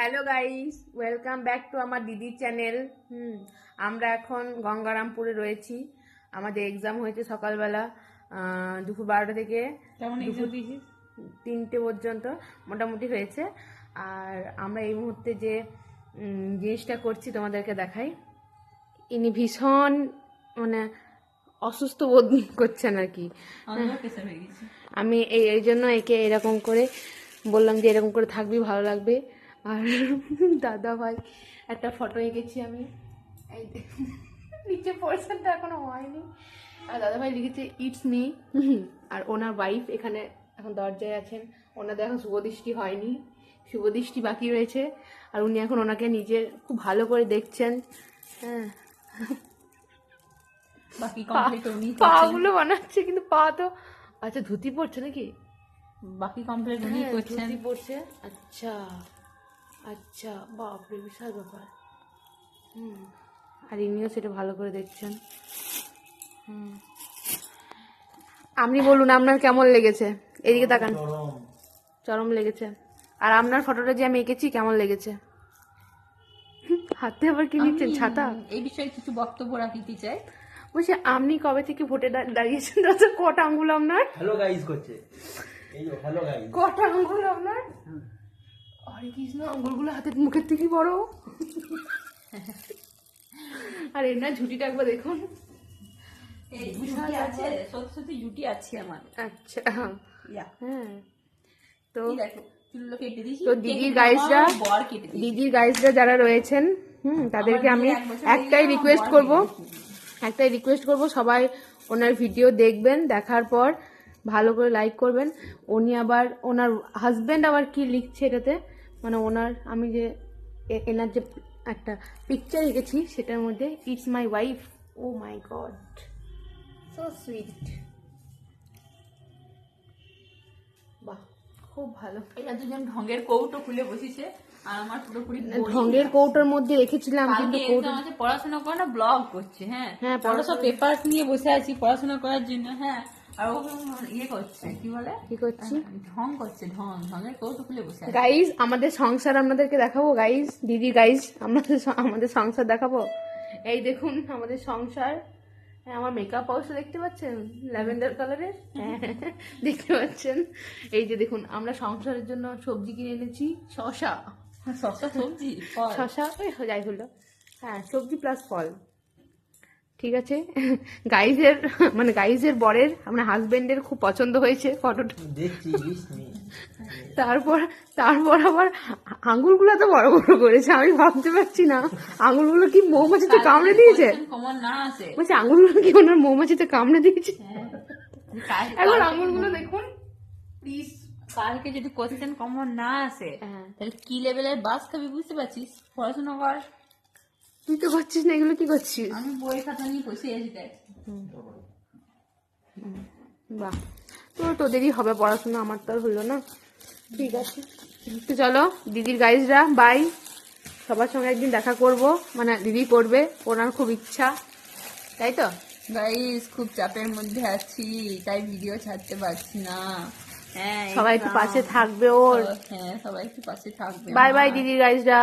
Hello guys welcome back to আমার দিদির channel হুম আমরা এখন গঙ্গারামপুরে রয়েছি। আমাদের এক্সাম হয়েছে সকালবেলা দুপুর বারোটা থেকে তিনটে পর্যন্ত মোটামুটি হয়েছে। আর আমরা এই মুহূর্তে যে জিনিসটা করছি তোমাদেরকে দেখাই। ইনি ভীষণ মানে অসুস্থ বোধ করছেন আর কি। আমি এই এই জন্য একে এরকম করে বললাম যে এরকম করে থাকবি ভালো লাগবে। আর দাদা ভাই একটা ফটো এঁকেছি আমি। এই নিচে পোর্শনটা এখনও হয়নি। আর দাদা ভাই লিখেছে ইটস মি আর ওনার ওয়াইফ এখানে এখন দরজায় আছেন। ওনাদের এখন শুভদৃষ্টি হয়নি। শুভদৃষ্টি বাকি রয়েছে। আর উনি এখন ওনাকে নিজের খুব ভালো করে দেখছেন। হ্যাঁ। বাকি কমপ্লিট পা করছেন। গুলো বানাচ্ছে কিন্তু পা তো আচ্ছা ধুতি পড়ছে নাকি? বাকি কমপ্লিট উনি হ্যাঁ, করছেন। ধুতি পড়ছে আচ্ছা। আচ্ছা বাপরে বিশাল ব্যাপার। হুম আর ইনিও সেটা ভালো করে দেখছেন। হুম। আপনি বলুন আপনার কেমন লেগেছে? এদিকে তাকান। চরম। লেগেছে। আর আপনার ফটোটা যে আমি এঁকেছি কেমন লেগেছে? হাতে আবার কি নিচ্ছেন? ছাতা? এই বিষয়ে কিছু বক্তব্য রাখিতে চাই। বলছি আপনি কবে থেকে ভোটে দাঁড়িয়েছেন? দাদা কটা আঙ্গুল আপনার? হ্যালো গাইস করছে। এই যে হ্যালো গাইস কটা আঙ্গুল আপনার? আরে কৃষ্ণ আঙ্গুলগুলো হাতের মুখের থেকে বড়। আর এর না ঝুটিটা একবার দেখুন। সত্যি জুটি আছে আমার। আচ্ছা। হ্যাঁ। তো তো দিদির গাইসরা বর দিদির যারা রয়েছেন হুম তাদেরকে আমি একটাই রিকোয়েস্ট করব। একটাই রিকোয়েস্ট করব সবাই ওনার ভিডিও দেখবেন দেখার পর ভালো করে লাইক করবেন। উনি আবার ওনার হাজবেন্ড আবার কি লিখছে এটাতে? মানে ওনার আমি যে এনার যে একটা পিকচার এঁকেছি সেটার মধ্যে it's my wife oh my god so sweet বাহ খুব ভালো। এরা দুজন ঢঙ্গের কৌটো খুলে বসেছে আর আমার পুরোপুরি ঢঙ্গের কৌটোর মধ্যে রেখেছিলাম কিন্তু কৌটো exam পড়াশোনা করে না ব্লগ করছে হ্যাঁ। হ্যাঁ, সব পেপার নিয়ে বসে আছি পড়াশোনা করার জন্য হ্যাঁ। আর ও ইয়ে করছে কি বলে? কি করছি ঢং করছে ঢং ঢঙের কৌটো খুলে বসে গাইজ আমাদের সংসার আপনাদেরকে দেখাবো গাইজ দিদি গাইজ আমাদের আমাদের সংসার দেখাবো। এই দেখুন আমাদের সংসার। হ্যাঁ, আমার মেকআপ অবশ্য দেখতে পাচ্ছেন? ল্যাভেন্ডার কালারের হ্যাঁ দেখতে পাচ্ছেন? এই যে দেখুন আমরা সংসারের জন্য সবজি কিনে এনেছি শশা শসা সবজি। শশা ওই যাই হলো। হ্যাঁ সবজি প্লাস ফল। ঠিক আছে? গাইজের মানে গাইজের বরের মানে হাজবেন্ডের খুব পছন্দ হয়েছে ফটোটা তারপর তারপর আবার আঙ্গুলগুলো তো বড় বড় করেছে আমি ভাবতে পারছি না। আঙ্গুলগুলো কি মৌমাছিতে কামড়ে দিয়েছে? কমন না আসে বলছি আঙ্গুলগুলো কি ওনার মৌমাছিতে কামড়ে দিয়েছে? এখন একবার আঙ্গুলগুলো দেখুন। প্লিজ কালকে যদি কোশ্চেন কমন না আসে হ্যাঁ। তাহলে কি লেভেলের বাস খাবি বুঝতে পারছিস? পড়াশোনা কর। তুই তো করছিস না এগুলো কি করছিস? আমি বই খাতা নিয়ে বসে আছি দেখ। বাহ। তো তোদেরই হবে পড়াশোনা আমার তো আর হলো না। ঠিক আছে। তো চলো দিদির গাইজরা বাই সবার সঙ্গে একদিন দেখা করব। মানে দিদি করবে ওনার খুব ইচ্ছা। তাই তো? গাইস খুব চাপের মধ্যে আছি তাই ভিডিও ছাড়তে পারছি না। হ্যাঁ সবাই একটু পাশে থাকবে ওর। হ্যাঁ সবাই একটু পাশে থাকবে বাই বাই দিদির গাইজরা